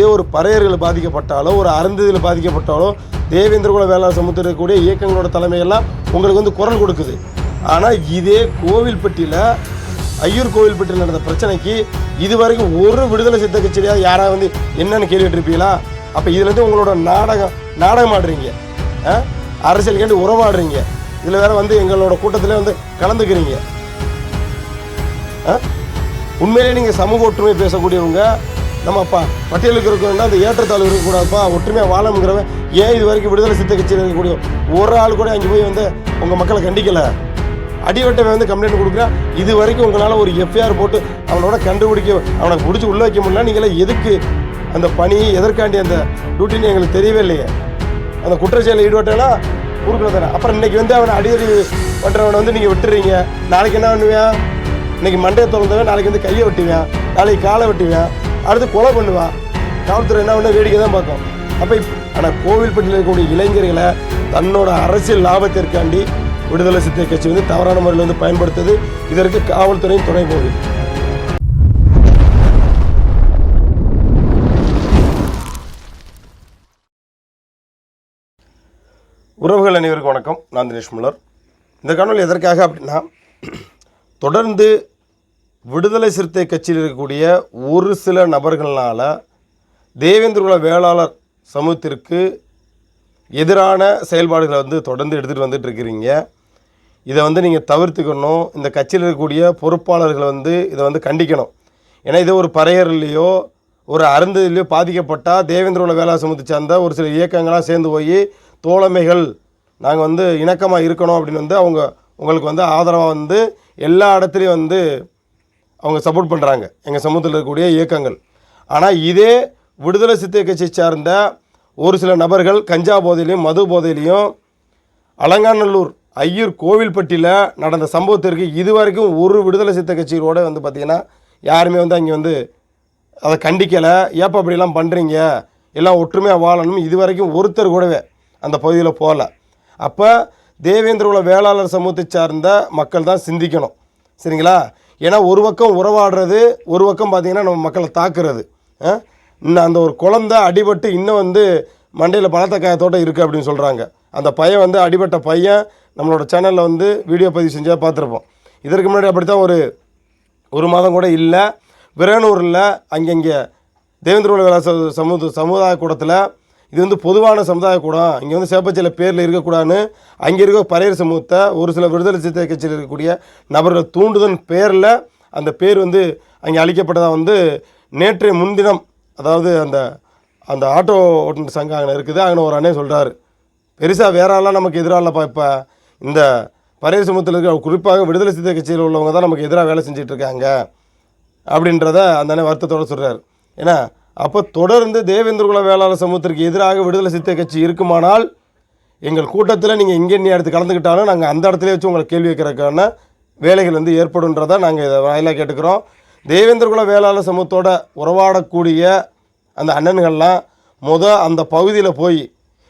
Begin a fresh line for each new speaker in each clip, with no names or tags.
இதே ஒரு பறையர்கள் பாதிக்கப்பட்டாலோ ஒரு அருந்ததியில் பாதிக்கப்பட்டாலோ தேவேந்திரகுல வேளாண் சமூகத்தில் இருக்கக்கூடிய இயக்கங்களோட தலைமையெல்லாம் உங்களுக்கு வந்து குரல் கொடுக்குது. ஆனால் இதே கோவில்பட்டியில் ஐயூர் கோவில்பட்டியில் நடந்த பிரச்சனைக்கு இது வரைக்கும் ஒரு விடுதலை சித்த கட்சியாக யாராவது வந்து என்னன்னு கேட்டுட்டு இருப்பீங்களா அப்போ இதுலேருந்து உங்களோட நாடகம் நாடகம் ஆடுறீங்க. அரசியல் கேட்டு உறவாடுறீங்க. இதில் வேற வந்து எங்களோட கூட்டத்திலே வந்து கலந்துக்கிறீங்க. ஆ? உண்மையிலேயே நீங்கள் சமூக ஒற்றுமை பேசக்கூடியவங்க நம்மப்பா பட்டியலுக்கு இருக்கணும்னா அந்த ஏற்றத்தாழ்வு இருக்கக்கூடாதுப்பா ஒற்றுமையாக வாழணுங்கிறவன் ஏன் இது வரைக்கும் விடுதலை சித்த கட்சியில் இருக்கக்கூடிய ஒரு ஆள் கூட அங்கே போய் வந்து உங்கள் மக்களை கண்டிக்கலை? அடிவட்டவன் வந்து கம்ப்ளைண்ட் கொடுக்குறான் இது வரைக்கும் உங்களால் ஒரு எஃப்ஐஆர் போட்டு அவனோட கண்டுபிடிக்க அவனை பிடிச்சி உள்ள வைக்க முடியல நீங்களே எதுக்கு அந்த பணி எதற்காண்டி அந்த டியூட்டின்னு எங்களுக்கு தெரியவே இல்லையே. அந்த குற்றச்செயலில் ஈடுபட்டனா குறுக்கில் தானே அப்புறம் இன்னைக்கு வந்து அவனை அடிதடி பண்ணுறவனை வந்து நீங்கள் விட்டுறீங்க. நாளைக்கு என்ன பண்ணுவேன்? இன்னைக்கு மண்டையை திறந்தவன் நாளைக்கு வந்து கையை வெட்டுவேன். நாளைக்கு காலை வெட்டுவேன். அடுத்து கொலை பண்ணுவான் காவல்துறை என்ன பண்ண? வேடிக்கை தான் பார்க்கும். அப்போ ஆனால் கோவில்பட்டியில் இருக்கக்கூடிய இளைஞர்களை தன்னோட அரசியல் லாபத்திற்காண்டி விடுதலை சித்தை கட்சி வந்து தவறான முறையில் வந்து பயன்படுத்துது. இதற்கு காவல்துறையும் துணை போகுது. உறவுகள் அனைவருக்கும் வணக்கம். நான் தினேஷ் முல்லர். இந்த காணொலி எதற்காக அப்படின்னா தொடர்ந்து விடுதலை சிறுத்தை கட்சியில் இருக்கக்கூடிய ஒரு சில நபர்களால் தேவேந்திரகுல வேளாளர் சமூகத்திற்கு எதிரான செயல்பாடுகளை வந்து தொடர்ந்து எடுத்துகிட்டு வந்துட்டு இருக்கிறீங்க. இதை வந்து நீங்கள் தவிர்த்துக்கணும். இந்த கட்சியில் இருக்கக்கூடிய பொறுப்பாளர்களை வந்து இதை வந்து கண்டிக்கணும். ஏன்னா இது ஒரு பறையர்லேயோ ஒரு அருந்ததிலையோ பாதிக்கப்பட்டால் தேவேந்திரகுல வேளா சமூகத்தை சேர்ந்த ஒரு சில இயக்கங்களாக சேர்ந்து போய் தோழமைகள் நாங்கள் வந்து இணக்கமாக இருக்கணும் அப்படின்னு வந்து அவங்க உங்களுக்கு வந்து ஆதரவாக வந்து எல்லா இடத்துலையும் வந்து அவங்க சப்போர்ட் பண்ணுறாங்க எங்கள் சமூகத்தில் இருக்கக்கூடிய இயக்கங்கள். ஆனால் இதே விடுதலை சித்தை கட்சியை சார்ந்த ஒரு சில நபர்கள் கஞ்சா போதையிலையும் மது போதையிலையும் அலங்காநல்லூர் ஐயூர் கோவில்பட்டியில் நடந்த சம்பவத்திற்கு இதுவரைக்கும் ஒரு விடுதலை சித்த கட்சிகளோடு வந்து பார்த்திங்கன்னா யாருமே வந்து அங்கே வந்து அதை கண்டிக்கலை. ஏப்பா அப்படிலாம் பண்ணுறீங்க எல்லாம் ஒற்றுமையாக வாழணும். இது வரைக்கும் ஒருத்தர் கூடவே அந்த பகுதியில் போகல. அப்போ தேவேந்திரகுல வேளாளர் சமூகத்தை சார்ந்த மக்கள் தான் சிந்திக்கணும். சரிங்களா? ஏன்னா ஒரு பக்கம் உறவாடுறது ஒரு பக்கம் பார்த்திங்கன்னா நம்ம மக்களை தாக்குறது. ஆ? இன்னும் அந்த ஒரு குழந்த அடிபட்டு இன்னும் வந்து மண்டையில் பலத்த காயத்தோட்டம் இருக்குது அப்படின்னு சொல்கிறாங்க அந்த பையன் வந்து அடிபட்ட பையன் நம்மளோட சேனலில் வந்து வீடியோ பதிவு செஞ்சால் பார்த்துருப்போம் இதற்கு முன்னாடி அப்படி தான் ஒரு ஒரு மாதம் கூட இல்லை. விரனூரில் அங்கங்கே தேவேந்திர உலக சமூக சமுதாய கூடத்தில் இது வந்து பொதுவான சமுதாய கூடம். இங்கே வந்து சேப்பச்சில பேரில் இருக்கக்கூடாதுன்னு அங்கே இருக்க பறையர் சமூகத்தை ஒரு சில விடுதலை சிறுத்தை கட்சியில் இருக்கக்கூடிய நபர்கள் தூண்டுதல் பேரில் அந்த பேர் வந்து அங்கே அளிக்கப்பட்டதாக வந்து நேற்றைய முன்தினம் அதாவது அந்த அந்த ஆட்டோ ஓட்டுநர் சங்கம் அங்கே இருக்குது அங்கே ஒரு அண்ணன் சொல்கிறாரு பெருசாக வேற ஆளாம் நமக்கு எதிராக இல்லைப்பா இப்போ. இந்த பறைய சமூகத்தில் இருக்கிற குறிப்பாக விடுதலை சிறுத்தை கட்சியில் உள்ளவங்க தான் நமக்கு எதிராக வேலை செஞ்சிட்ருக்காங்க அப்படின்றத அந்த அண்ணன் வருத்தத்தோடு சொல்கிறார் ஏன்னா அப்போ தொடர்ந்து தேவேந்திரகுல வேளாளர் சமூகத்திற்கு எதிராக விடுதலை சித்தை கட்சி இருக்குமானால் எங்கள் கூட்டத்தில் நீங்கள் இங்கே நீ எடுத்து கலந்துக்கிட்டாலும் நாங்கள் அந்த இடத்துல வச்சு உங்களை கேள்வி வைக்கிறதுக்கான வேலைகள் வந்து ஏற்படுன்றதை நாங்கள் இதை வாயிலாக கேட்டுக்கிறோம். தேவேந்திரகுல வேளாளர் சமூகத்தோட உறவாடக்கூடிய அந்த அண்ணன்கள்லாம் முத அந்த பகுதியில் போய்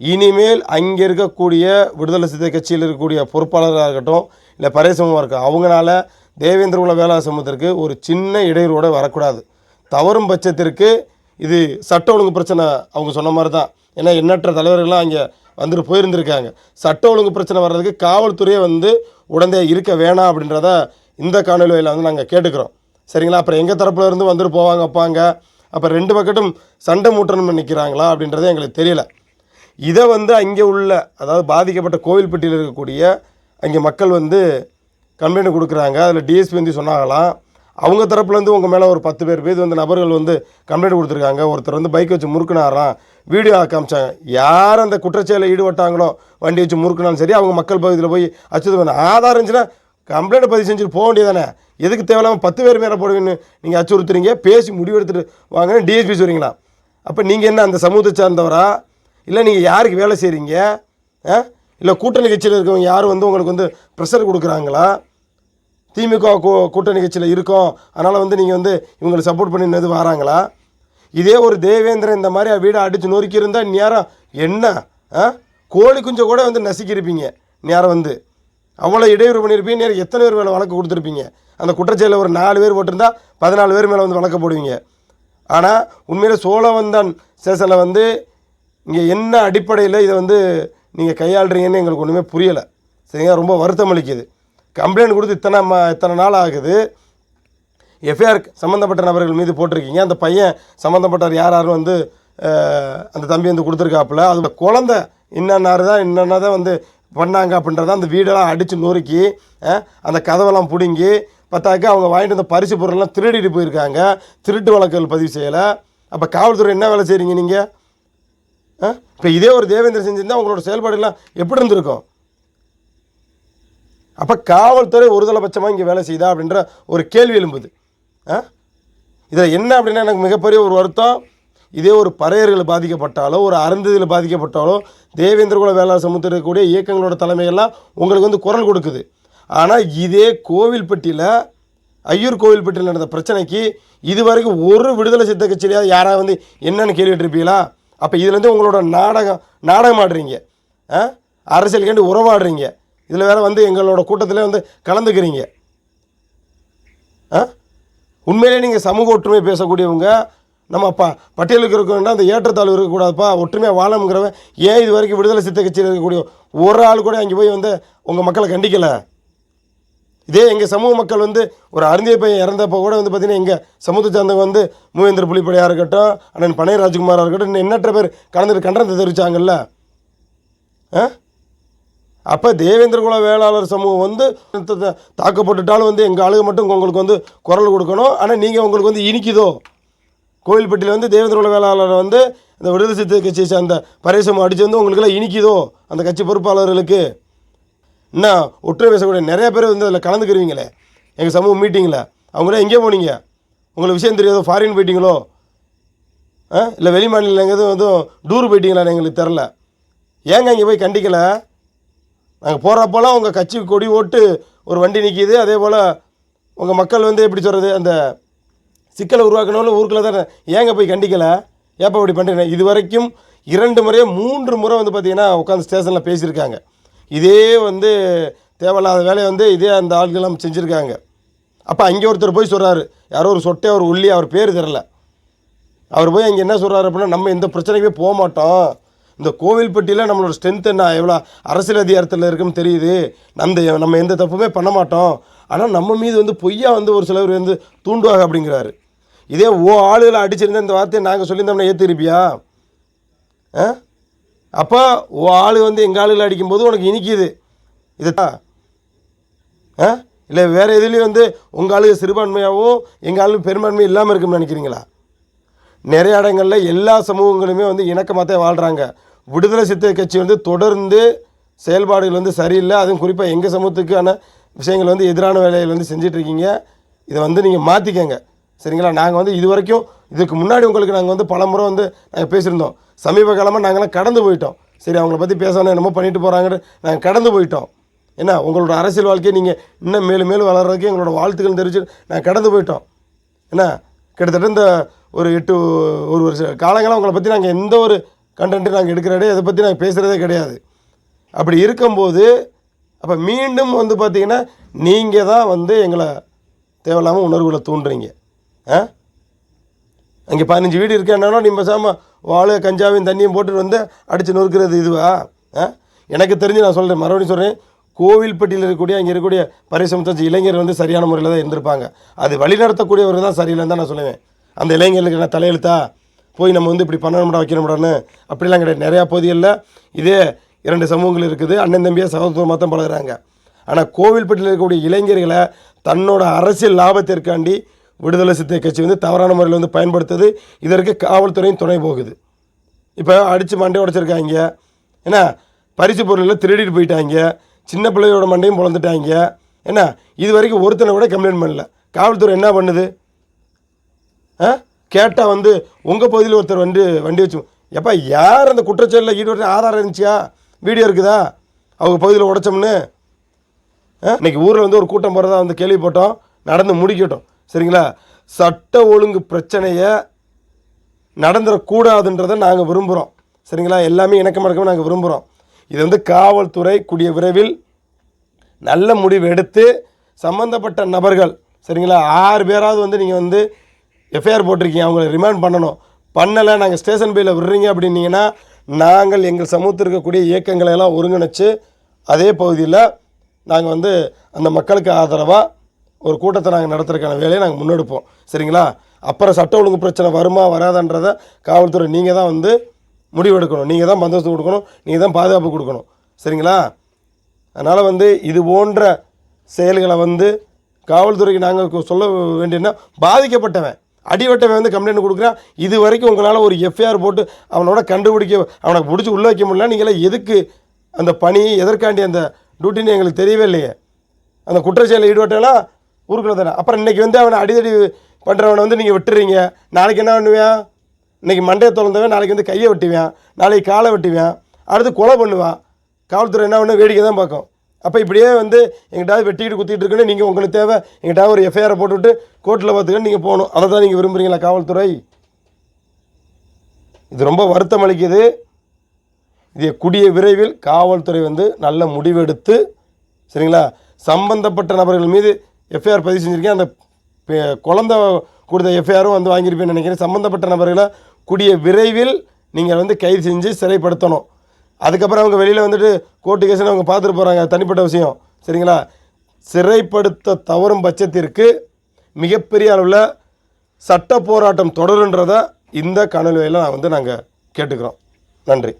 இனிமேல் அங்கே இருக்கக்கூடிய விடுதலை சித்த கட்சியில் இருக்கக்கூடிய பொறுப்பாளராக இருக்கட்டும் இல்லை பரேசமாக இருக்கட்டும் அவங்களால தேவேந்திரகுல வேளாளர் சமூகத்திற்கு ஒரு சின்ன இடையூறோடு வரக்கூடாது. தவறும் பட்சத்திற்கு இது சட்ட ஒழுங்கு பிரச்சனை அவங்க சொன்ன மாதிரி தான் ஏன்னா எண்ணற்ற தலைவர்கள்லாம் அங்கே வந்துட்டு போயிருந்திருக்காங்க. சட்ட ஒழுங்கு பிரச்சனை வர்றதுக்கு காவல்துறையே வந்து உடனே இருக்க வேணாம் அப்படின்றத இந்த காணொலியில் வந்து நாங்கள் கேட்டுக்கிறோம். சரிங்களா? அப்புறம் எங்கள் தரப்புல இருந்து வந்துட்டு போவாங்க வைப்பாங்க அப்போ ரெண்டு பக்கட்டும் சண்டை மூட்டணும்னு நிற்கிறாங்களா அப்படின்றது எங்களுக்கு தெரியல. இதை வந்து அங்கே உள்ள அதாவது பாதிக்கப்பட்ட கோவில்பட்டியில் இருக்கக்கூடிய அங்கே மக்கள் வந்து கம்ப்ளைண்ட் கொடுக்குறாங்க. அதில் டிஎஸ்பி வந்து சொன்னாங்களாம் அவங்க தரப்புலேருந்து உங்கள் மேலே ஒரு பத்து பேர் பேர் வந்து நபர்கள் வந்து கம்ப்ளைண்ட் கொடுத்துருக்காங்க. ஒருத்தர் வந்து பைக் வச்சு முறுக்குனாராம். வீடியோ காமிச்சாங்க. யார் அந்த குற்றச்செயலில் ஈடுபட்டாங்களோ? வண்டி வச்சு முறுக்குனாலும் சரி அவங்க மக்கள் பகுதியில் போய் அச்சுறுத்த பண்ண ஆதாரம் இருந்துச்சுன்னா கம்ப்ளைண்ட் பதிவு செஞ்சுட்டு போக வேண்டியதானே எதுக்கு தேவையில்லாமல் பத்து பேர் மேலே போடுவீங்கன்னு நீங்கள் அச்சுறுத்துறீங்க? பேசி முடிவெடுத்துட்டு வாங்கன்னு டிஎஸ்பி சொல்கிறீங்களா அப்போ நீங்கள் என்ன அந்த சமூகத்தை சார்ந்தவரா? இல்லை நீங்கள் யாருக்கு வேலை செய்கிறீங்க ஆ? இல்லை கூட்டணி கட்சியில் இருக்கவங்க யாரும் வந்து உங்களுக்கு வந்து ப்ரெஷர் கொடுக்குறாங்களா? திமுக கூட்டணி கட்சியில் இருக்கோம். அதனால் வந்து நீங்கள் வந்து இவங்களை சப்போர்ட் பண்ணினது வராங்களா? இதே ஒரு தேவேந்திரன் இந்த மாதிரி வீடை அடித்து நொறுக்கி இருந்தால் நேரம் என்ன ஆ? கோழி குஞ்சை கூட வந்து நசுக்கியிருப்பீங்க நேரம் வந்து. அவ்வளோ இடையூறு பண்ணியிருப்பீங்க நேரம் எத்தனை பேர் மேலே வழக்கு கொடுத்துருப்பீங்க? அந்த குற்றச்செயலில் ஒரு நாலு பேர் போட்டிருந்தா பதினாலு பேர் மேலே வந்து வழக்க போடுவீங்க. ஆனால் உண்மையிலே சோழவந்தன் ஸ்டேஷனில் வந்து இங்கே என்ன அடிப்படையில் இதை வந்து நீங்கள் கையாளுறீங்கன்னு எங்களுக்கு ஒன்றுமே புரியலை. சரிங்களா? ரொம்ப வருத்தம் அளிக்குது. கம்ப்ளைண்ட் கொடுத்து இத்தனை ம இத்தனை நாள் ஆகுது. எஃப்ஐஆர் சம்மந்தப்பட்ட நபர்கள் மீது போட்டிருக்கீங்க. அந்த பையன் சம்மந்தப்பட்டவர் யார் யாரும் வந்து அந்த தம்பி வந்து கொடுத்துருக்காப்புல. அது குழந்த இன்னன்னாரு தான் இன்னன்னா தான் வந்து பண்ணாங்க அப்படின்றத அந்த வீடெல்லாம் அடித்து நொறுக்கி அந்த கதவெல்லாம் பிடுங்கி பார்த்தாக்க அவங்க வாங்கிட்டு வந்த பரிசு பொருள்லாம் திருடிட்டு போயிருக்காங்க. திருட்டு வழக்குகள் பதிவு செய்யலை. அப்போ காவல்துறை என்ன வேலை செய்கிறீங்க நீங்கள் இப்போ இதே ஒரு தேவேந்திர செஞ்சிருந்தால் உங்களோட செயல்பாடுலாம் எப்படி இருந்திருக்கும்? அப்போ காவல்துறை ஒருதலைபட்சமாக இங்கே வேலை செய்தா அப்படின்ற ஒரு கேள்வி எழும்புது. ஆ? இதில் என்ன அப்படின்னா எனக்கு மிகப்பெரிய ஒரு வருத்தம். இதே ஒரு பறையர்கள் பாதிக்கப்பட்டாலோ ஒரு அருந்ததியில் பாதிக்கப்பட்டாலோ தேவேந்திர குல வேளாண் சமூகத்தில் இருக்கக்கூடிய இயக்கங்களோட தலைமையெல்லாம் உங்களுக்கு வந்து குரல் கொடுக்குது. ஆனால் இதே கோவில்பட்டியில் ஐயூர் கோவில்பட்டியில் நடந்த பிரச்சனைக்கு இதுவரைக்கும் ஒரு விடுதலை சித்த கட்சியிலையாவது யாராவது வந்து என்னென்னு கேள்விட்டுருப்பீங்களா அப்போ இதுலேருந்து உங்களோட நாடகம் நாடகம் ஆடுறீங்க. ஆ? அரசியலுக்காண்டி உறவாடுறீங்க. இதில் வேறு வந்து எங்களோட கூட்டத்தில் வந்து கலந்துக்கிறீங்க. ஆ? உண்மையிலே நீங்கள் சமூக ஒற்றுமை பேசக்கூடியவங்க நம்ம ப பட்டியலுக்கு இருக்கணும்னா அந்த ஏற்றத்தாழ்வு இருக்கக்கூடாதுப்பா ஒற்றுமையாக வாழணுங்கிறவன் ஏன் இது வரைக்கும் விடுதலை சித்த கட்சியில் இருக்கக்கூடிய ஒரு ஆள் கூட அங்கே போய் வந்து உங்கள் மக்களை கண்டிக்கலை? இதே எங்கள் சமூக மக்கள் வந்து ஒரு அருந்திய பையன் இறந்தப்போ கூட வந்து பார்த்தீங்கன்னா எங்கள் சமூகத்தை சார்ந்தவங்க வந்து மூவேந்திர புலிப்படையாக இருக்கட்டும் அண்ணன் பனைய ராஜ்குமாராக இருக்கட்டும் இன்னும் எண்ணற்ற பேர் கலந்துட்டு கண்டனத்தை தெரிவித்தாங்கல்ல ஆ? அப்போ தேவேந்திரகுல வேளாளர் சமூகம் வந்து தாக்கப்பட்டுட்டாலும் வந்து எங்கள் ஆளுங்க மட்டும் உங்களுக்கு வந்து குரல் கொடுக்கணும். ஆனால் நீங்கள் உங்களுக்கு வந்து இனிக்குதோ? கோவில்பட்டியில் வந்து தேவேந்திரகுல வேளாளரை வந்து இந்த விடுதலை சித்த கட்சியை சேர்ந்த பரேசம் அடித்து வந்து உங்களுக்கெல்லாம் இனிக்குதோ? அந்த கட்சி பொறுப்பாளர்களுக்கு. என்ன? ஒற்றுமை பேசக்கூடிய நிறைய பேர் வந்து அதில் கலந்துக்கிறீங்களே. எங்கள் சமூக மீட்டிங்கில் அவங்களே எங்கே போனீங்க? உங்களுக்கு விஷயம் தெரியாதோ? ஃபாரின் போயிட்டீங்களோ? ஆ? இல்லை வெளி மாநிலம் எங்கேயும் வந்து டூர் போயிட்டீங்களான்னு எங்களுக்கு தெரில ஏங்க இங்கே போய் கண்டிக்கலை? நாங்கள் போகிறப்போலாம் உங்கள் கட்சி கொடி ஓட்டு ஒரு வண்டி நிற்கிது அதே போல் உங்கள் மக்கள் வந்து எப்படி சொல்கிறது அந்த சிக்கலை உருவாக்கணும்னு ஊருக்குள்ளே தானே ஏங்க போய் கண்டிக்கலை? ஏப்பா இப்படி பண்ணுறீங்க இது வரைக்கும் இரண்டு முறையே மூன்று முறை வந்து பார்த்திங்கன்னா உட்காந்து ஸ்டேஷனில் பேசியிருக்காங்க. இதே வந்து தேவையில்லாத வேலையை வந்து இதே அந்த ஆள்கள்லாம் செஞ்சுருக்காங்க. அப்போ அங்கே ஒருத்தர் போய் சொல்கிறாரு யாரோ ஒரு சொட்டை ஒரு உள்ளி அவர் பேர் தெரில அவர் போய் அங்கே என்ன சொல்கிறாரு அப்படின்னா நம்ம எந்த பிரச்சனைக்குமே போக மாட்டோம். இந்த கோவில்பட்டியில் நம்மளோட ஸ்ட்ரென்த் என்ன? எவ்வளோ அரசியல் அதிகாரத்தில் இருக்குன்னு தெரியுது. நந்த நம்ம எந்த தப்புமே பண்ண மாட்டோம். ஆனால் நம்ம மீது வந்து பொய்யா வந்து ஒரு சிலர் வந்து தூண்டுவாங்க அப்படிங்கிறாரு. இதே ஓ ஆளுகளை அடிச்சிருந்த இந்த வார்த்தையை நாங்கள் சொல்லியிருந்தோம்னா ஏற்றிருப்பியா ஆ? அப்போ ஓ ஆள் வந்து எங்கள் ஆளுகளை அடிக்கும்போது உனக்கு இனிக்குது. இதுதான் ஆ? இல்லை வேறு எதுலேயும் வந்து உங்கள் ஆளுங்க சிறுபான்மையாகவும் எங்கள் ஆளுக்கு பெரும்பான்மை இல்லாமல் இருக்குன்னு நினைக்கிறீங்களா? நிறைய இடங்களில் எல்லா சமூகங்களுமே வந்து இணக்கமாக தான் வாழ்கிறாங்க விடுதலை சித்த கட்சி வந்து தொடர்ந்து செயல்பாடுகள் வந்து சரியில்லை. அதுவும் குறிப்பாக எங்கள் சமூகத்துக்கான விஷயங்கள் வந்து எதிரான வேலைகள் வந்து செஞ்சிட்ருக்கீங்க. இதை வந்து நீங்கள் மாற்றிக்கங்க சரிங்களா? நாங்கள் வந்து இது வரைக்கும் இதுக்கு முன்னாடி உங்களுக்கு நாங்கள் வந்து பல முறை வந்து நாங்கள் பேசியிருந்தோம். சமீப காலமாக நாங்களாம் கடந்து போயிட்டோம். சரி அவங்கள பற்றி பேசணும் என்னமோ பண்ணிட்டு போகிறாங்கன்னு நாங்கள் கடந்து போயிட்டோம். என்ன? உங்களோட அரசியல் வாழ்க்கையை நீங்கள் இன்னும் மேலும் மேலும் வளர்கிறதுக்கு எங்களோட வாழ்த்துக்கள் தெரிவிச்சு நாங்கள் கடந்து போயிட்டோம். என்ன? கிட்டத்தட்ட இந்த ஒரு எட்டு ஒரு வருஷ காலங்களாக உங்களை பற்றி நாங்கள் எந்த ஒரு கண்டென்ட்டு நாங்கள் எடுக்கிறதே அதை பற்றி நாங்கள் பேசுகிறதே கிடையாது. அப்படி இருக்கும்போது அப்போ மீண்டும் வந்து பார்த்தீங்கன்னா நீங்கள் தான் வந்து எங்களை தேவையில்லாமல் உணர்வுகளை தூண்டுறீங்க. ஆ? அங்கே பதினஞ்சு வீடு இருக்கேன்னா நீ பேசாமல் வாழை கஞ்சாவையும் தண்ணியும் போட்டுட்டு வந்து அடித்து நொறுக்கிறது இதுவா? ஆ? எனக்கு தெரிஞ்சு நான் சொல்கிறேன் மறுபடியும் சொல்கிறேன் கோவில்பட்டியில் இருக்கக்கூடிய அங்கே இருக்கக்கூடிய பரிசமத்த இளைஞர் வந்து சரியான முறையில் தான் இருந்திருப்பாங்க. அது வழிநடத்தக்கூடியவர் தான் சரியில்லைன்னு தான் நான் சொல்லுவேன். அந்த இளைஞர்களுக்கு என்ன தலையெழுத்தா போய் நம்ம வந்து இப்படி பண்ணணும்டா வைக்கணும்டான்னு அப்படிலாம் கிடையாது. நிறையா பகுதிகளில் இதே இரண்டு சமூகங்கள் இருக்குது. அண்ணன் தம்பியாக சகோதரமாக தான் பழகுறாங்க. ஆனால் கோவில்பட்டியில் இருக்கக்கூடிய இளைஞர்களை தன்னோட அரசியல் லாபத்திற்காண்டி விடுதலை சித்தை கட்சி வந்து தவறான முறையில் வந்து பயன்படுத்துது. இதற்கு காவல்துறையும் துணை போகுது. இப்போ அடித்து மண்டை உடைச்சிருக்காங்க. என்ன பரிசு பொருளில் திருடிட்டு போயிட்டாங்க. சின்ன பிள்ளையோட மண்டையும் பிளந்துட்டாங்க என்ன இது வரைக்கும் ஒருத்தனை கூட கம்ப்ளைண்ட் பண்ணல. காவல்துறை என்ன பண்ணுது? கேட்டால் வந்து உங்கள் பகுதியில் ஒருத்தர் வந்து வண்டி வச்சு எப்பா யார் அந்த குற்றச்செயலில் ஈடுபட்டு ஆதாரம் இருந்துச்சியா? வீடியோ இருக்குதா? அவங்க பகுதியில் உடைச்சோம்னு. ஆ? இன்னைக்கு ஊரில் வந்து ஒரு கூட்டம் போகிறதா வந்து கேள்விப்பட்டோம். நடந்து முடிக்கட்டும். சரிங்களா? சட்ட ஒழுங்கு பிரச்சனையை நடந்துடக்கூடாதுன்றதை நாங்கள் விரும்புகிறோம் சரிங்களா? எல்லாமே இணக்கம் இணக்கமாக நாங்கள் விரும்புகிறோம் இது வந்து காவல்துறை கூடிய விரைவில் நல்ல முடிவு எடுத்து சம்மந்தப்பட்ட நபர்கள் சரிங்களா? ஆறு பேராவது வந்து நீங்கள் வந்து எஃப்ஐஆர் போட்டிருக்கீங்க அவங்கள ரிமாண்ட் பண்ணணும். பண்ணலை நாங்கள் ஸ்டேஷன் பேயில் விடுறீங்க அப்படின்னீங்கன்னா நாங்கள் எங்கள் சமூகத்தில் இருக்கக்கூடிய இயக்கங்களை எல்லாம் ஒருங்கிணைச்சு அதே பகுதியில் நாங்கள் வந்து அந்த மக்களுக்கு ஆதரவாக ஒரு கூட்டத்தை நாங்கள் நடத்துறதுக்கான வேலையை நாங்கள் முன்னெடுப்போம். சரிங்களா? அப்புறம் சட்ட ஒழுங்கு பிரச்சனை வருமா வராதன்றதை காவல்துறை நீங்கள் தான் வந்து முடிவெடுக்கணும். நீங்கள் தான் பந்தோபஸ்து கொடுக்கணும் நீங்கள் தான் பாதுகாப்பு கொடுக்கணும். சரிங்களா? அதனால் வந்து இது போன்ற செயல்களை வந்து காவல்துறைக்கு நாங்கள் சொல்ல வேண்டியதுன்னா பாதிக்கப்பட்டவன் அடிவட்டவன் வந்து கம்ப்ளைண்ட் கொடுக்குறான் இது வரைக்கும் உங்களால் ஒரு எஃப்ஐஆர் போட்டு அவனோட கண்டுபிடிக்க அவனை பிடிச்சி உள்ளே வைக்க முடியல நீங்களாம் எதுக்கு அந்த பணி எதற்காண்டி அந்த டியூட்டின்னு எங்களுக்கு தெரியவே இல்லையே. அந்த குற்றச்செயலில் ஈடுபட்டெல்லாம் ஊருக்குள்ள தானே. அப்புறம் இன்றைக்கி வந்து அவனை அடிதடி பண்ணுறவனை வந்து நீங்கள் விட்டுறீங்க. நாளைக்கு என்ன பண்ணுவேன்? இன்றைக்கி மண்டையை திறந்தவன் நாளைக்கு வந்து கையை வெட்டுவேன். நாளைக்கு காலை வெட்டுவேன். அடுத்து கொலை பண்ணுவான். காவல்துறை என்ன பண்ண வேடிக்கை தான் பார்க்கும். அப்போ இப்படியே வந்து எங்கிட்டாவது வெட்டிக்கிட்டு குத்திட்டு இருக்குன்னு நீங்கள் உங்களுக்கு தேவை. எங்கிட்ட ஒரு எஃப்ஐஆரை போட்டுவிட்டு கோர்ட்டில் பார்த்துக்கிட்டு நீங்கள் போகணும். அதை தான் நீங்கள் விரும்புகிறீங்களா காவல்துறை? இது ரொம்ப வருத்தம் அளிக்குது. இது கூடிய விரைவில் காவல்துறை வந்து நல்ல முடிவெடுத்து சரிங்களா? சம்பந்தப்பட்ட நபர்கள் மீது எஃப்ஐஆர் பதிவு செஞ்சுருக்கேன். அந்த குழந்த குழந்தை கொடுத்த எஃப்ஐஆரும் வந்து வாங்கியிருப்பேன்னு நினைக்கிறேன். சம்பந்தப்பட்ட நபர்களை கூடிய விரைவில் நீங்கள் வந்து கைது செஞ்சு சிறைப்படுத்தணும். அதுக்கப்புறம் அவங்க வெளியில் வந்துட்டு கோர்ட்டு கேஸ்னு அவங்க பார்த்துட்டு போகிறாங்க தனிப்பட்ட விஷயம். சரிங்களா? சிறைப்படுத்த தவறும் பட்சத்திற்கு மிகப்பெரிய அளவில் சட்ட போராட்டம் தொடருன்றதை இந்த காணொலியில் நான் வந்து நாங்கள் கேட்டுக்கிறோம். நன்றி.